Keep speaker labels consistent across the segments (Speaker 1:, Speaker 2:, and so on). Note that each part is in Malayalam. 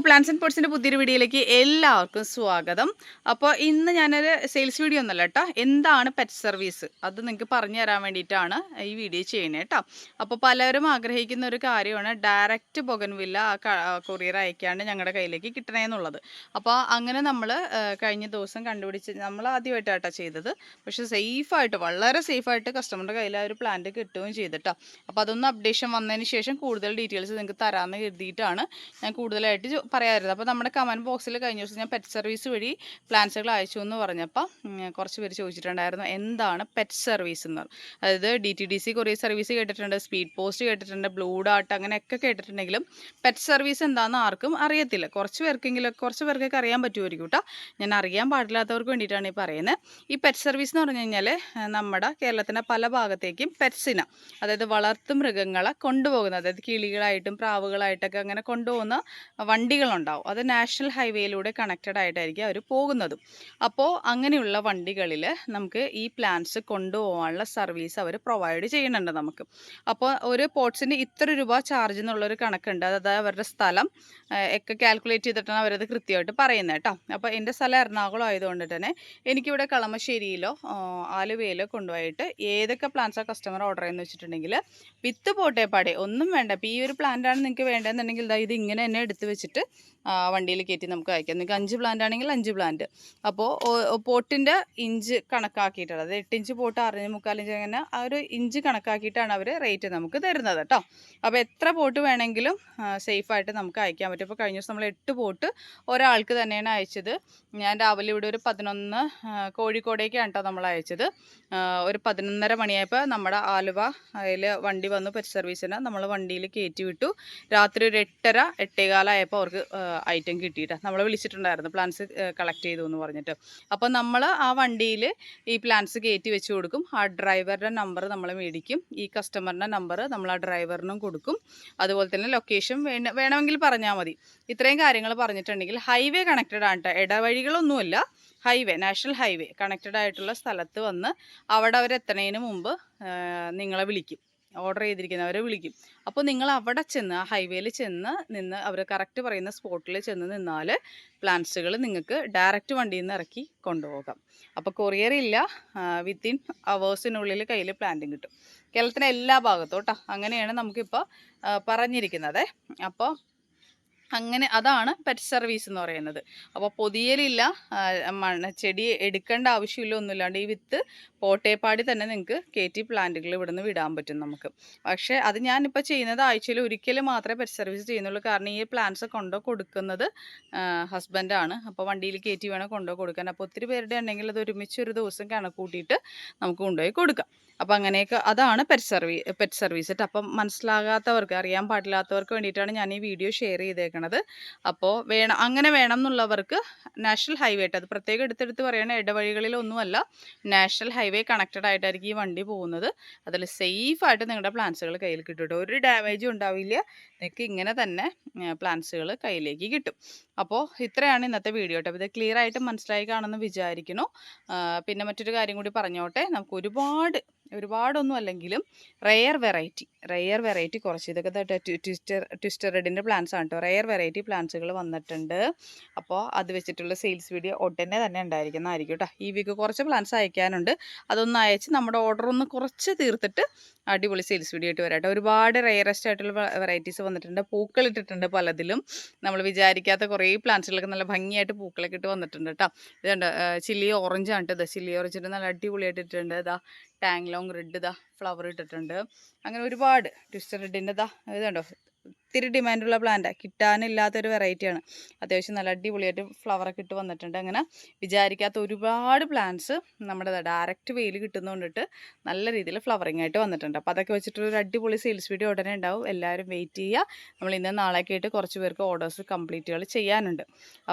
Speaker 1: പ്ലാൻസ് ആൻഡ് പോട്ട്സിന്റെ പുതിയൊരു വീഡിയോയിലേക്ക് എല്ലാവർക്കും സ്വാഗതം. അപ്പോൾ ഇന്ന് ഞാനൊരു സെയിൽസ് വീഡിയോ ഒന്നല്ല കേട്ടോ എന്താണ് പെറ്റ് സർവീസ് അത് നിങ്ങൾക്ക് പറഞ്ഞു തരാൻ വേണ്ടിയിട്ടാണ് ഈ വീഡിയോ ചെയ്യുന്നത് കേട്ടോ അപ്പോൾ പലരും ആഗ്രഹിക്കുന്ന ഒരു കാര്യമാണ് ഡയറക്റ്റ് ബൊഗൻവില്ല കൊറിയർ അയക്കാണ്ട് ഞങ്ങളുടെ കയ്യിലേക്ക് കിട്ടണേന്നുള്ളത് അപ്പോൾ അങ്ങനെ നമ്മൾ കഴിഞ്ഞ ദിവസം കണ്ടുപിടിച്ച് നമ്മൾ ആദ്യമായിട്ടാട്ടോ ചെയ്തത്. പക്ഷേ സേഫായിട്ട് വളരെ സേഫായിട്ട് കസ്റ്റമറുടെ കയ്യിൽ ആ ഒരു പ്ലാന്റ് കിട്ടുകയും ചെയ്തിട്ടോ അപ്പോൾ അതൊന്ന് അപ്ഡേഷൻ വന്നതിന് ശേഷം കൂടുതൽ ഡീറ്റെയിൽസ് നിങ്ങൾക്ക് തരാമെന്ന് കരുതിയിട്ടാണ് ഞാൻ കൂടുതലായിട്ട് പറയാറുള്ളത് അപ്പോൾ നമ്മുടെ കമന്റ് ബോക്സിൽ കഴിഞ്ഞ ദിവസം ഞാൻ പെറ്റ് സർവീസ് വഴി പ്ലാൻസുകൾ അയച്ചു എന്ന് പറഞ്ഞപ്പോൾ കുറച്ച് പേര് ചോദിച്ചിട്ടുണ്ടായിരുന്നു എന്താണ് പെറ്റ് സർവീസ് എന്ന് അതായത് D T D C courier service കേട്ടിട്ടുണ്ട് സ്പീഡ് പോസ്റ്റ് കേട്ടിട്ടുണ്ട് ബ്ലൂ ഡാട്ട് അങ്ങനെയൊക്കെ കേട്ടിട്ടുണ്ടെങ്കിലും പെറ്റ് സർവീസ് എന്താണെന്ന് ആർക്കും അറിയത്തില്ല. കുറച്ച് പേർക്കെങ്കിലും കുറച്ച് പേർക്കൊക്കെ അറിയാൻ പറ്റുമായിരിക്കും കേട്ടോ ഞാൻ അറിയാൻ പാടില്ലാത്തവർക്ക് വേണ്ടിയിട്ടാണ് ഈ പറയുന്നത് ഈ പെറ്റ് സർവീസ് എന്ന് പറഞ്ഞു കഴിഞ്ഞാൽ നമ്മുടെ കേരളത്തിന്റെ പല ഭാഗത്തേക്കും പെറ്റ്സിനെ അതായത് വളർത്തു മൃഗങ്ങളെ കൊണ്ടുപോകുന്നത് അതായത് കിളികളായിട്ടും പ്രാവുകളായിട്ടൊക്കെ അങ്ങനെ കൊണ്ടുപോകുന്ന വണ്ടികളുണ്ടാവും. അത് നാഷണൽ ഹൈവേയിലൂടെ കണക്റ്റഡ് ആയിട്ടായിരിക്കും അവർ പോകുന്നതും. അപ്പോൾ അങ്ങനെയുള്ള വണ്ടികളിൽ നമുക്ക് ഈ പ്ലാൻസ് കൊണ്ടുപോകാനുള്ള സർവീസ് അവർ പ്രൊവൈഡ് ചെയ്യുന്നുണ്ട് നമുക്ക്. അപ്പോൾ ഒരു പോട്ട്സിന് ഇത്ര രൂപ ചാർജ് എന്നുള്ളൊരു കണക്കുണ്ട്. അതായത് അവരുടെ സ്ഥലം ഒക്കെ കാൽക്കുലേറ്റ് ചെയ്തിട്ടാണ് അവരത് കൃത്യമായിട്ട് പറയുന്നത് കേട്ടോ. അപ്പോൾ എന്റെ സ്ഥലം എറണാകുളം ആയതുകൊണ്ട് തന്നെ എനിക്കിവിടെ കളമശ്ശേരിയിലോ ആലുവയിലോ കൊണ്ടുപോയിട്ട് ഏതൊക്കെ പ്ലാൻസാണ് കസ്റ്റമർ ഓർഡർ ചെയ്യുന്നത് വെച്ചിട്ടുണ്ടെങ്കിൽ വിത്ത് പോട്ടേപ്പാടെ. ഒന്നും വേണ്ട. ഇപ്പോൾ ഈ ഒരു പ്ലാന്റാണ് നിങ്ങൾക്ക് വേണ്ടതെന്നുണ്ടെങ്കിൽ ദാ ഇത് ഇങ്ങനെ തന്നെ എടുത്ത് വെച്ചിട്ട് വണ്ടിയിൽ കയറ്റി നമുക്ക് അയക്കാം. നിങ്ങൾക്ക് അഞ്ച് പ്ലാന്റ് ആണെങ്കിൽ അഞ്ച് പ്ലാന്റ് അപ്പോൾ പോട്ടിന്റെ ഇഞ്ച് കണക്കാക്കിയിട്ടാണ്. അത് എട്ട് ഇഞ്ച് പോട്ട് ആറിഞ്ച് മുക്കാലിഞ്ച് അങ്ങനെ ആ ഒരു ഇഞ്ച് കണക്കാക്കിയിട്ടാണ് അവർ റേറ്റ് നമുക്ക് തരുന്നത് കേട്ടോ അപ്പോൾ എത്ര പോട്ട് വേണമെങ്കിലും സേഫായിട്ട് നമുക്ക് അയക്കാൻ പറ്റും. ഇപ്പോൾ കഴിഞ്ഞ ദിവസം നമ്മൾ എട്ട് പോട്ട് ഒരാൾക്ക് തന്നെയാണ് അയച്ചത്. ഞാൻ രാവിലെ ഇവിടെ ഒരു പതിനൊന്ന് കോഴിക്കോടേക്കാണ് കേട്ടോ നമ്മൾ അയച്ചത്. ഒരു പതിനൊന്നര മണിയായപ്പോൾ നമ്മുടെ ആലുവ അതിൽ വണ്ടി വന്നു പരിസർവീസിന് സർവീസിന് നമ്മൾ വണ്ടിയിൽ കയറ്റി വിട്ടു. രാത്രി ഒരു എട്ടര എട്ടേകാലായപ്പോൾ അവർക്ക് ഐറ്റം കിട്ടിയിട്ട്. നമ്മളെ വിളിച്ചിട്ടുണ്ടായിരുന്നു പ്ലാൻസ് കളക്ട് ചെയ്തു എന്ന് പറഞ്ഞിട്ട്. അപ്പോൾ നമ്മൾ ആ വണ്ടിയിൽ ഈ പ്ലാൻസ് കയറ്റി വെച്ച് കൊടുക്കും. ആ ഡ്രൈവറുടെ നമ്പർ നമ്മൾ മേടിക്കും. ഈ കസ്റ്റമറിന്റെ നമ്പർ നമ്മൾ ആ ഡ്രൈവറിനും കൊടുക്കും. അതുപോലെ തന്നെ ലൊക്കേഷൻ വേണ വേണമെങ്കിൽ പറഞ്ഞാൽ മതി. ഇത്രയും കാര്യങ്ങൾ പറഞ്ഞിട്ടുണ്ടെങ്കിൽ ഹൈവേ കണക്റ്റഡ് ആണ് കേട്ടോ ഇടവഴികളൊന്നുമില്ല. ഹൈവേ നാഷണൽ ഹൈവേ കണക്റ്റഡ് ആയിട്ടുള്ള സ്ഥലത്ത് വന്ന് അവിടെ അവരെത്തണതിന് മുമ്പ് നിങ്ങളെ വിളിക്കും. ഓർഡർ ചെയ്തിരിക്കുന്നവരെ വിളിക്കും. അപ്പോൾ നിങ്ങൾ അവിടെ ചെന്ന് ആ ഹൈവേയിൽ ചെന്ന് നിന്ന് അവർ കറക്റ്റ് പറയുന്ന സ്പോട്ടിൽ ചെന്ന് നിന്നാൽ പ്ലാന്റ്സുകൾ നിങ്ങൾക്ക് ഡയറക്റ്റ് വണ്ടിയിൽ നിന്ന് ഇറക്കി കൊണ്ടുപോകാം. അപ്പോൾ കൊറിയർ ഇല്ല വിത്തിൻ അവേഴ്സിനുള്ളിൽ കയ്യിൽ പ്ലാന്റും കിട്ടും. കേരളത്തിന്റെ എല്ലാ ഭാഗത്തും കേട്ടോ അങ്ങനെയാണ് നമുക്കിപ്പോൾ പറഞ്ഞിരിക്കുന്നത്. അപ്പോൾ അങ്ങനെ അതാണ് പെറ്റ് സർവീസ് എന്ന് പറയുന്നത്. അപ്പോൾ പൊതിയലില്ല ചെടി എടുക്കേണ്ട ആവശ്യമില്ല ഒന്നുമില്ലാണ്ട് ഈ വിത്ത് പോട്ടേപ്പാടി തന്നെ നിങ്ങൾക്ക് കയറ്റി പ്ലാന്റുകൾ ഇവിടുന്ന് വിടാൻ പറ്റും നമുക്ക്. പക്ഷേ അത് ഞാനിപ്പോൾ ചെയ്യുന്നത് ആഴ്ചയിൽ ഒരിക്കലും മാത്രമേ പെറ്റ് സർവീസ് ചെയ്യുന്നുള്ളൂ. കാരണം ഈ പ്ലാന്റ്സ് കൊണ്ടോ കൊടുക്കുന്നത് ഹസ്ബൻഡാണ് അപ്പോൾ വണ്ടിയിൽ കയറ്റി വേണം കൊണ്ടോ കൊടുക്കാൻ. അപ്പോൾ ഒത്തിരി പേരുടെ ഉണ്ടെങ്കിൽ അത് ഒരുമിച്ച് ഒരു ദിവസം കണക്ക് കൂട്ടിയിട്ട് നമുക്ക് കൊണ്ടുപോയി കൊടുക്കാം. അപ്പോൾ അങ്ങനെയൊക്കെ അതാണ് പെറ്റ് സർവീ പെറ്റ് സർവീസ് അപ്പം മനസ്സിലാകാത്തവർക്ക് അറിയാൻ പാടില്ലാത്തവർക്ക് വേണ്ടിയിട്ടാണ് ഞാൻ ഈ വീഡിയോ ഷെയർ ചെയ്തേക്കണത് അപ്പോൾ വേണം അങ്ങനെ വേണം എന്നുള്ളവർക്ക് നാഷണൽ ഹൈവേ ആയിട്ട് അത് പ്രത്യേകം എടുത്തെടുത്ത് പറയണ ഇടവഴികളിലൊന്നുമല്ല നാഷണൽ ഹൈവേ കണക്റ്റഡ് ആയിട്ടായിരിക്കും ഈ വണ്ടി പോകുന്നത്. അതിൽ സേഫായിട്ട് നിങ്ങളുടെ പ്ലാൻസുകൾ കയ്യിൽ കിട്ടും ഒരു ഡാമേജും ഉണ്ടാവില്ല നിങ്ങൾക്ക് ഇങ്ങനെ തന്നെ പ്ലാൻസുകൾ കയ്യിലേക്ക് കിട്ടും. അപ്പോൾ ഇത്രയാണ് ഇന്നത്തെ വീഡിയോ കേട്ടോ ഇത് ക്ലിയർ ആയിട്ട് മനസ്സിലായി കാണുമെന്ന് വിചാരിക്കുന്നു. പിന്നെ മറ്റൊരു കാര്യം കൂടി പറഞ്ഞോട്ടെ. നമുക്ക് ഒരുപാട് ഒരുപാടൊന്നും അല്ലെങ്കിലും റെയർ വെറൈറ്റി റെയർ വെറൈറ്റി കുറച്ച്. ഇതൊക്കെ ട്വിസ്റ്റർ ട്വിസ്റ്റർ റെഡിന്റെ പ്ലാന്റ്സ് ആണ് കേട്ടോ റെയർ വെറൈറ്റി പ്ലാന്റ്സുകൾ വന്നിട്ടുണ്ട്. അപ്പോൾ അത് വെച്ചിട്ടുള്ള സെയിൽസ് വീഡിയോ ഉടനെ തന്നെ ഉണ്ടായിരിക്കുന്നതായിരിക്കും കേട്ടോ ഈ വീക്ക് കുറച്ച് പ്ലാന്റ്സ് അയക്കാനുണ്ട്. അതൊന്ന് അയച്ച് നമ്മുടെ ഓർഡർ ഒന്ന് കുറച്ച് തീർത്തിട്ട് അടിപൊളി സെയിൽസ് വീഡിയോ ആയിട്ട് വരാട്ടോ ഒരുപാട് റെയറസ്റ്റ് ആയിട്ടുള്ള വെറൈറ്റീസ് വന്നിട്ടുണ്ട്. പൂക്കൾ ഇട്ടിട്ടുണ്ട് പലതിലും. നമ്മൾ വിചാരിക്കാത്ത കുറേ പ്ലാന്റ്സുകളൊക്കെ നല്ല ഭംഗിയായിട്ട് പൂക്കളൊക്കെ ഇട്ട് വന്നിട്ടുണ്ട് കേട്ടോ ഇതുണ്ട് ചില്ലി ഓറഞ്ച് ആണ് കേട്ടോ ചില്ലി ഓറഞ്ചിട്ട് നല്ല അടിപൊളിയായിട്ട് ഇട്ടിട്ടുണ്ട്. ഇതാ ടാങ് ലോങ് റെഡ് ഇതാ ഫ്ലവർ ഇട്ടിട്ടുണ്ട്. അങ്ങനെ ഒരുപാട് ട്വിസ്റ്റർ റെഡിന്റെ ഇതാ ഇതുണ്ടോ? ഒത്തിരി ഡിമാൻഡുള്ള പ്ലാന്റാണ് കിട്ടാനില്ലാത്തൊരു വെറൈറ്റിയാണ് അത്യാവശ്യം നല്ല അടിപൊളിയായിട്ട് ഫ്ലവറൊക്കെ ഇട്ട് വന്നിട്ടുണ്ട്. അങ്ങനെ വിചാരിക്കാത്ത ഒരുപാട് പ്ലാന്റ്സ് നമ്മുടെ ഡയറക്റ്റ് വെയിൽ കിട്ടുന്നതുകൊണ്ടിട്ട് നല്ല രീതിയിൽ ഫ്ലവറിങ് ആയിട്ട് വന്നിട്ടുണ്ട്. അപ്പോൾ അതൊക്കെ വെച്ചിട്ട് ഒരു അടിപൊളി സെയിൽസ് വീഡിയോ ഉടനെ ഉണ്ടാവും. എല്ലാവരും വെയിറ്റ് ചെയ്യുക. നമ്മൾ ഇന്ന് നാളേക്ക് ആയിട്ട് കുറച്ച് പേർക്ക് ഓർഡേഴ്സ് കംപ്ലീറ്റുകൾ ചെയ്യാനുണ്ട്.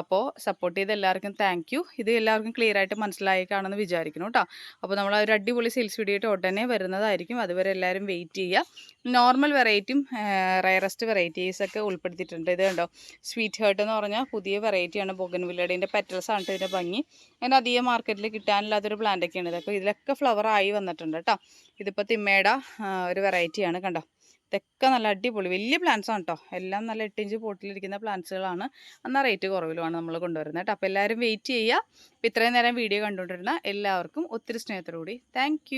Speaker 1: അപ്പോൾ സപ്പോർട്ട് ചെയ്ത് എല്ലാവർക്കും താങ്ക് യു ഇത് എല്ലാവർക്കും ക്ലിയർ ആയിട്ട് മനസ്സിലായി കാണുമെന്ന് വിചാരിക്കുന്നു കേട്ടോ. അപ്പോൾ നമ്മൾ ഒരു അടിപൊളി സെയിൽസ് വീഡിയോ ആയിട്ട് ഉടനെ വരുന്നതായിരിക്കും. അതുവരെ എല്ലാവരും വെയിറ്റ് ചെയ്യുക. നോർമൽ വെറൈറ്റിയും റയറസ്റ്റ് വെറൈറ്റീസ് ഒക്കെ ഉൾപ്പെടുത്തിയിട്ടുണ്ട്. ഇത് കണ്ടോ? സ്വീറ്റ് ഹേർട്ട് എന്ന് പറഞ്ഞാൽ പുതിയ വെറൈറ്റിയാണ് ബൊഗൻവില്ലയുടെ. ഇതിന്റെ പെറ്റൽസ് ആണ് ഇതിന്റെ ഭംഗി. അങ്ങനെ അധികം മാർക്കറ്റിൽ കിട്ടാനില്ലാത്തൊരു പ്ലാന്റ് ഒക്കെയാണ് ഇതൊക്കെ ഇതിലൊക്കെ ഫ്ലവർ ആയി വന്നിട്ടുണ്ട് കേട്ടോ. ഇതിപ്പോൾ തിമ്മയുടെ ഒരു വെറൈറ്റിയാണ് കണ്ടോ? ഇതൊക്കെ നല്ല അടിപൊളി വലിയ പ്ലാന്റ്സ് ആണ് കേട്ടോ. എല്ലാം നല്ല എട്ട് ഇഞ്ച് പോട്ടിലിരിക്കുന്ന പ്ലാന്റ്സുകളാണ് എന്നാൽ റേറ്റ് കുറവിലുമാണ് നമ്മൾ കൊണ്ടുവരുന്നത് കേട്ടോ. അപ്പോൾ എല്ലാവരും വെയിറ്റ് ചെയ്യുക. ഇത്രയും നേരം വീഡിയോ കണ്ടുകൊണ്ടിരുന്ന എല്ലാവർക്കും ഒത്തിരി സ്നേഹത്തോടുകൂടി. താങ്ക്